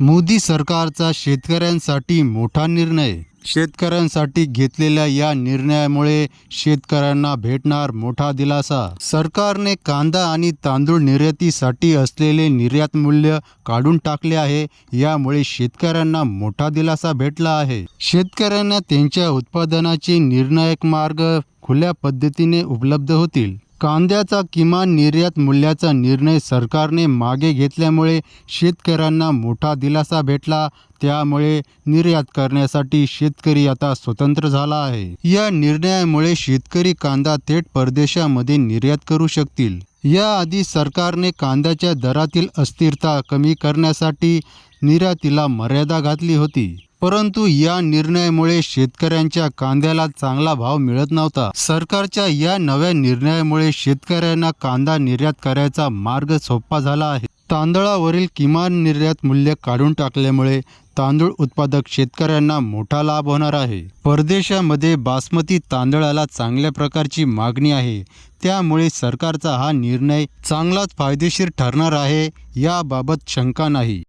मोदी सरकारचा शेतकऱ्यांसाठी मोठा निर्णय. शेतकऱ्यांसाठी घेतलेल्या या निर्णयामुळे शेतकऱ्यांना भेटणार मोठा दिलासा. सरकारने कांदा आणि तांदूळ निर्यातीसाठी असलेले निर्यात मूल्य काढून टाकले आहे. यामुळे शेतकऱ्यांना मोठा दिलासा भेटला आहे. शेतकऱ्यांना त्यांच्या उत्पादनाचे निर्णायक मार्ग खुल्या पद्धतीने उपलब्ध होतील. कांद्याचा किमान निर्यात मूल्याचा निर्णय सरकारने मागे घेतल्यामुळे शेतकऱ्यांना मोठा दिलासा भेटला. त्यामुळे निर्यात करण्यासाठी शेतकरी आता स्वतंत्र झाला आहे. या निर्णयामुळे शेतकरी कांदा थेट परदेशामध्ये निर्यात करू शकतील. याआधी सरकारने कांद्याच्या दरातील अस्थिरता कमी करण्यासाठी निर्यातीला मर्यादा घातली होती. परंतु या निर्णयामुळे शेतकऱ्यांच्या कांद्याला चांगला भाव मिळत नव्हता. सरकारच्या या नव्या निर्णयामुळे शेतकऱ्यांना कांदा निर्यात करायचा मार्ग सोपा झाला आहे. तांदळावरील किमान निर्यात मूल्य काढून टाकल्यामुळे तांदूळ उत्पादक शेतकऱ्यांना मोठा लाभ होणार आहे. परदेशामध्ये बासमती तांदळाला चांगल्या प्रकारची मागणी आहे. त्यामुळे सरकारचा हा निर्णय चांगलाच फायदेशीर ठरणार आहे याबाबत शंका नाही.